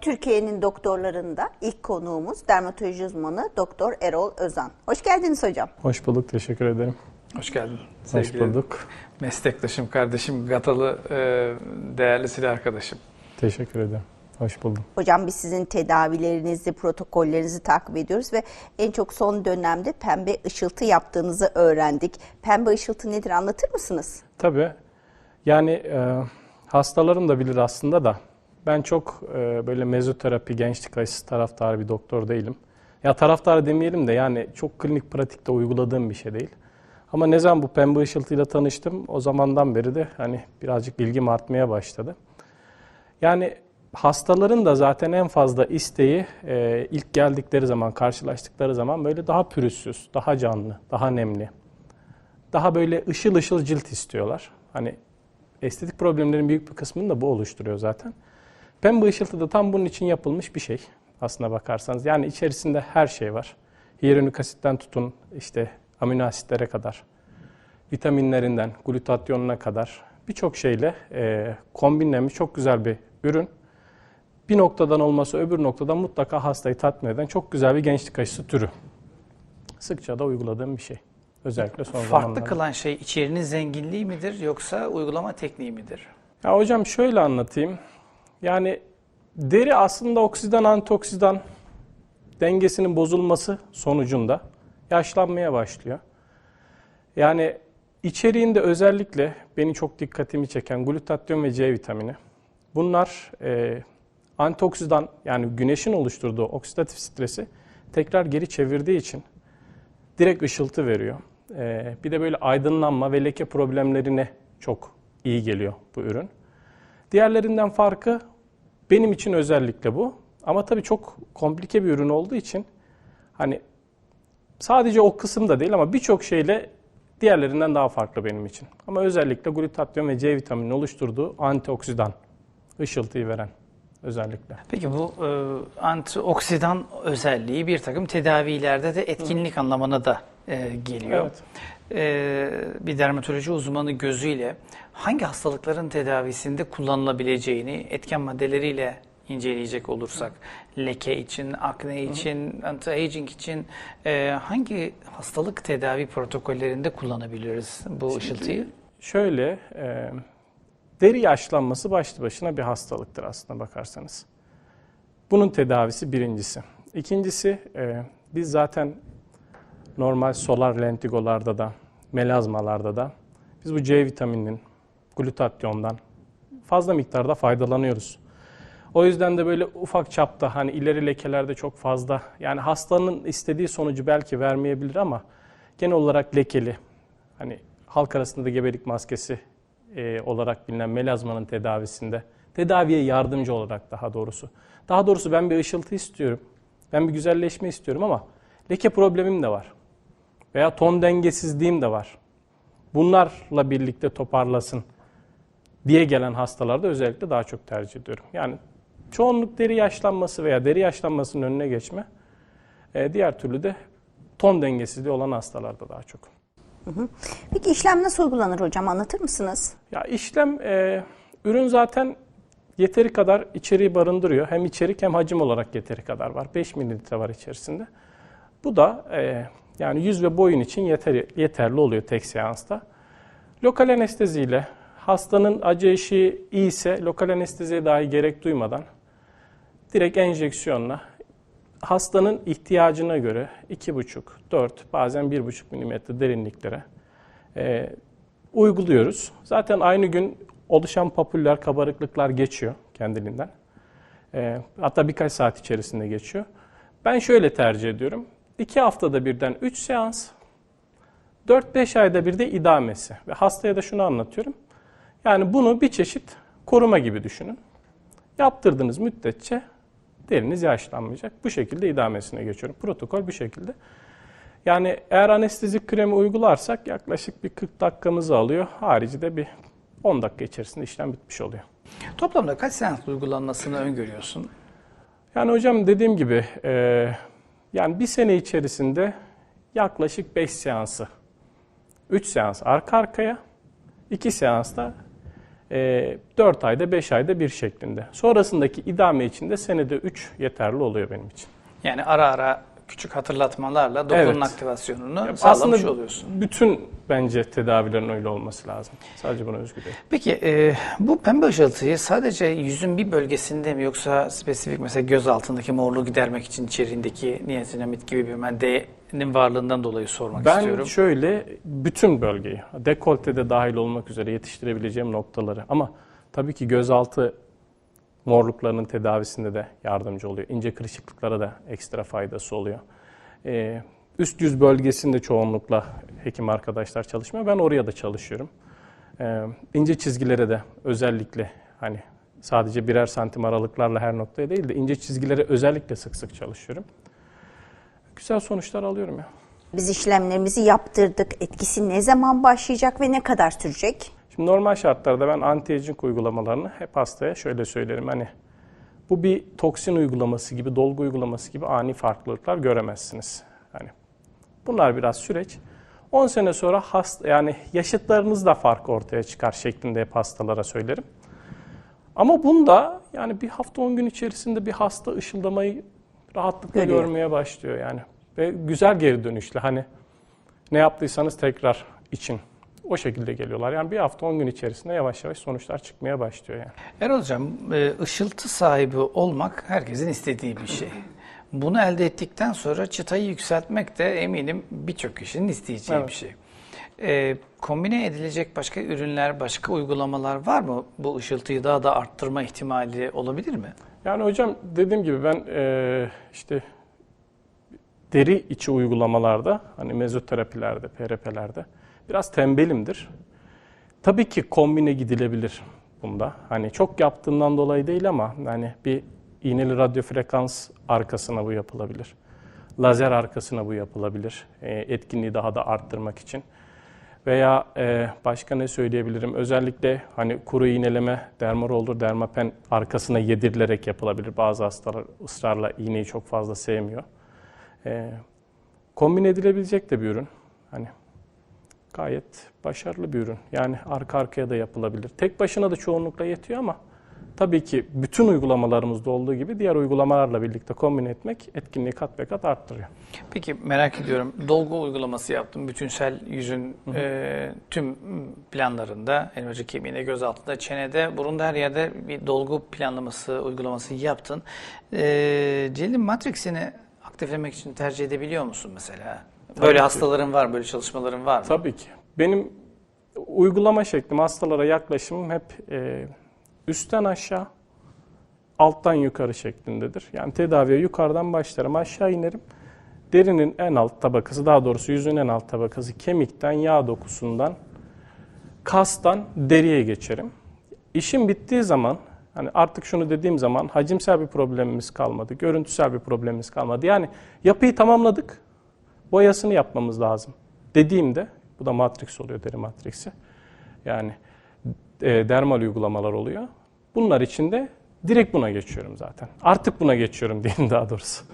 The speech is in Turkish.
Türkiye'nin doktorlarında ilk konuğumuz dermatoloji uzmanı Doktor Erol Özan. Hoş geldiniz hocam. Hoş bulduk, teşekkür ederim. Hoş geldin. Hoş sevgili bulduk. Meslektaşım, kardeşim, Gatalı e, değerli silah arkadaşım. Teşekkür ederim. Hoş buldum. Hocam biz sizin tedavilerinizi, protokollerinizi takip ediyoruz ve en çok son dönemde pembe ışıltı yaptığınızı öğrendik. Pembe ışıltı nedir anlatır mısınız? Tabii yani e, hastalarım da bilir aslında da ben çok e, böyle mezoterapi, gençlik aşısı taraftarı bir doktor değilim. Ya taraftar demeyelim de yani çok klinik pratikte uyguladığım bir şey değil. Ama ne zaman bu pembe ışıltıyla tanıştım o zamandan beri de hani birazcık bilgim artmaya başladı. Yani hastaların da zaten en fazla isteği e, ilk geldikleri zaman, karşılaştıkları zaman böyle daha pürüzsüz, daha canlı, daha nemli, daha böyle ışıl ışıl cilt istiyorlar. Hani estetik problemlerin büyük bir kısmını da bu oluşturuyor zaten. Pembe ışıltı da tam bunun için yapılmış bir şey aslına bakarsanız. Yani içerisinde her şey var. Hyaluronik asitten tutun işte amino asitlere kadar, vitaminlerinden glutatyonuna kadar birçok şeyle e, kombinlenmiş çok güzel bir ürün. Bir noktadan olması öbür noktadan mutlaka hastayı tatmin eden çok güzel bir gençlik aşısı türü. Sıkça da uyguladığım bir şey. Özellikle son Farklı zamanlarda. kılan şey içerinin zenginliği midir yoksa uygulama tekniği midir? Ya hocam şöyle anlatayım. Yani deri aslında oksidan antioksidan dengesinin bozulması sonucunda yaşlanmaya başlıyor. Yani içeriğinde özellikle beni çok dikkatimi çeken glutatyon ve C vitamini. Bunlar e, antioksidan yani güneşin oluşturduğu oksidatif stresi tekrar geri çevirdiği için direkt ışıltı veriyor. E, bir de böyle aydınlanma ve leke problemlerine çok iyi geliyor bu ürün. Diğerlerinden farkı benim için özellikle bu. Ama tabii çok komplike bir ürün olduğu için hani sadece o kısım da değil ama birçok şeyle diğerlerinden daha farklı benim için. Ama özellikle glutatyon ve C vitamini oluşturduğu antioksidan ışıltıyı veren özellikle. Peki bu e, antioksidan özelliği bir takım tedavilerde de etkinlik anlamına da e, geliyor. Evet. E, bir dermatoloji uzmanı gözüyle hangi hastalıkların tedavisinde kullanılabileceğini etken maddeleriyle inceleyecek olursak, leke için, akne için, anti-aging için e, hangi hastalık tedavi protokollerinde kullanabiliriz bu ışıltıyı? Şöyle, e, deri yaşlanması başlı başına bir hastalıktır aslında bakarsanız. Bunun tedavisi birincisi. İkincisi, e, biz zaten normal solar lentigolarda da, melazmalarda da biz bu C vitamininin, glutatyondan fazla miktarda faydalanıyoruz. O yüzden de böyle ufak çapta hani ileri lekelerde çok fazla yani hastanın istediği sonucu belki vermeyebilir ama genel olarak lekeli hani halk arasında da gebelik maskesi e, olarak bilinen melazmanın tedavisinde tedaviye yardımcı olarak daha doğrusu. Daha doğrusu ben bir ışıltı istiyorum. Ben bir güzelleşme istiyorum ama leke problemim de var. Veya ton dengesizliğim de var. Bunlarla birlikte toparlasın diye gelen hastalarda özellikle daha çok tercih ediyorum. Yani çoğunluk deri yaşlanması veya deri yaşlanmasının önüne geçme. E, diğer türlü de ton dengesizliği olan hastalarda daha çok. Peki işlem nasıl uygulanır hocam anlatır mısınız? Ya işlem e, ürün zaten yeteri kadar içeriği barındırıyor. Hem içerik hem hacim olarak yeteri kadar var. 5 mililitre var içerisinde. Bu da e, yani yüz ve boyun için yeter, yeterli oluyor tek seansta. Lokal anesteziyle hastanın acı eşiği iyiyse lokal anesteziye dahi gerek duymadan direkt enjeksiyonla hastanın ihtiyacına göre 2,5, 4 bazen 1,5 milimetre derinliklere e, uyguluyoruz. Zaten aynı gün oluşan papüller, kabarıklıklar geçiyor kendiliğinden. E, hatta birkaç saat içerisinde geçiyor. Ben şöyle tercih ediyorum. 2 haftada birden 3 seans, 4-5 ayda bir de idamesi. Ve hastaya da şunu anlatıyorum. Yani bunu bir çeşit koruma gibi düşünün. Yaptırdığınız müddetçe deriniz yaşlanmayacak. Bu şekilde idamesine geçiyorum. Protokol bu şekilde. Yani eğer anestezik kremi uygularsak yaklaşık bir 40 dakikamızı alıyor. Harici de bir 10 dakika içerisinde işlem bitmiş oluyor. Toplamda kaç seans uygulanmasını öngörüyorsun? Yani hocam dediğim gibi e, yani bir sene içerisinde yaklaşık 5 seansı, 3 seans arka arkaya, 2 seansta e, 4 ayda 5 ayda bir şeklinde. Sonrasındaki idame için de senede 3 yeterli oluyor benim için. Yani ara ara küçük hatırlatmalarla dokunun Evet. aktivasyonunu Ya sağlamış oluyorsun. bütün bence tedavilerin öyle olması lazım. Sadece buna özgü değil. Peki e, bu pembe ışıltıyı sadece yüzün bir bölgesinde mi yoksa spesifik mesela göz altındaki morluğu gidermek için içeriğindeki niasinamid gibi bir maddenin varlığından dolayı sormak Ben istiyorum. şöyle bütün bölgeyi, dekoltede dahil olmak üzere yetiştirebileceğim noktaları ama tabii ki gözaltı morluklarının tedavisinde de yardımcı oluyor. İnce kırışıklıklara da ekstra faydası oluyor. Ee, üst yüz bölgesinde çoğunlukla hekim arkadaşlar çalışmıyor. Ben oraya da çalışıyorum. Ee, ince çizgilere de özellikle hani sadece birer santim aralıklarla her noktaya değil de ince çizgilere özellikle sık sık çalışıyorum. Güzel sonuçlar alıyorum ya. Biz işlemlerimizi yaptırdık. Etkisi ne zaman başlayacak ve ne kadar sürecek? Şimdi normal şartlarda ben anti-aging uygulamalarını hep hastaya şöyle söylerim. Hani bu bir toksin uygulaması gibi, dolgu uygulaması gibi ani farklılıklar göremezsiniz. Hani bunlar biraz süreç. 10 sene sonra hasta yani yaşıtlarınızda fark ortaya çıkar şeklinde hep hastalara söylerim. Ama bunda yani bir hafta 10 gün içerisinde bir hasta ışıldamayı rahatlıkla Görüyor. görmeye başlıyor yani. Ve güzel geri dönüşle hani ne yaptıysanız tekrar için o şekilde geliyorlar. Yani bir hafta 10 gün içerisinde yavaş yavaş sonuçlar çıkmaya başlıyor yani. Erol Hocam, e, ışıltı sahibi olmak herkesin istediği bir şey. Bunu elde ettikten sonra çıtayı yükseltmek de eminim birçok kişinin isteyeceği Evet. bir şey. E, kombine edilecek başka ürünler, başka uygulamalar var mı? Bu ışıltıyı daha da arttırma ihtimali olabilir mi? Yani hocam dediğim gibi ben eee, işte deri içi uygulamalarda hani mezoterapilerde, PRP'lerde biraz tembelimdir. Tabii ki kombine gidilebilir bunda. Hani çok yaptığından dolayı değil ama hani bir iğneli radyo frekans arkasına bu yapılabilir. Lazer arkasına bu yapılabilir. E, etkinliği daha da arttırmak için. Veya e, başka ne söyleyebilirim? Özellikle hani kuru iğneleme, dermaroldur, dermapen arkasına yedirilerek yapılabilir. Bazı hastalar ısrarla iğneyi çok fazla sevmiyor. E, kombine edilebilecek de bir ürün. Hani gayet başarılı bir ürün. Yani arka arkaya da yapılabilir. Tek başına da çoğunlukla yetiyor ama tabii ki bütün uygulamalarımızda olduğu gibi diğer uygulamalarla birlikte kombine etmek etkinliği kat ve kat arttırıyor. Peki merak ediyorum. Dolgu uygulaması yaptım. Bütünsel yüzün e, tüm planlarında, elmacık kemiğinde, göz altında, çenede, burunda her yerde bir dolgu planlaması, uygulaması yaptın. E, cildin matriksini aktiflemek için tercih edebiliyor musun mesela? Böyle ki. hastaların var, böyle çalışmaların var mı? Tabii ki. Benim uygulama şeklim, hastalara yaklaşımım hep e, üstten aşağı, alttan yukarı şeklindedir. Yani tedaviye yukarıdan başlarım, aşağı inerim. Derinin en alt tabakası, daha doğrusu yüzün en alt tabakası kemikten, yağ dokusundan, kastan deriye geçerim. İşim bittiği zaman, hani artık şunu dediğim zaman hacimsel bir problemimiz kalmadı, görüntüsel bir problemimiz kalmadı. Yani yapıyı tamamladık, boyasını yapmamız lazım dediğimde, bu da matrix oluyor, deri matriksi. Yani e, dermal uygulamalar oluyor. Bunlar için de direkt buna geçiyorum zaten. Artık buna geçiyorum diyeyim daha doğrusu.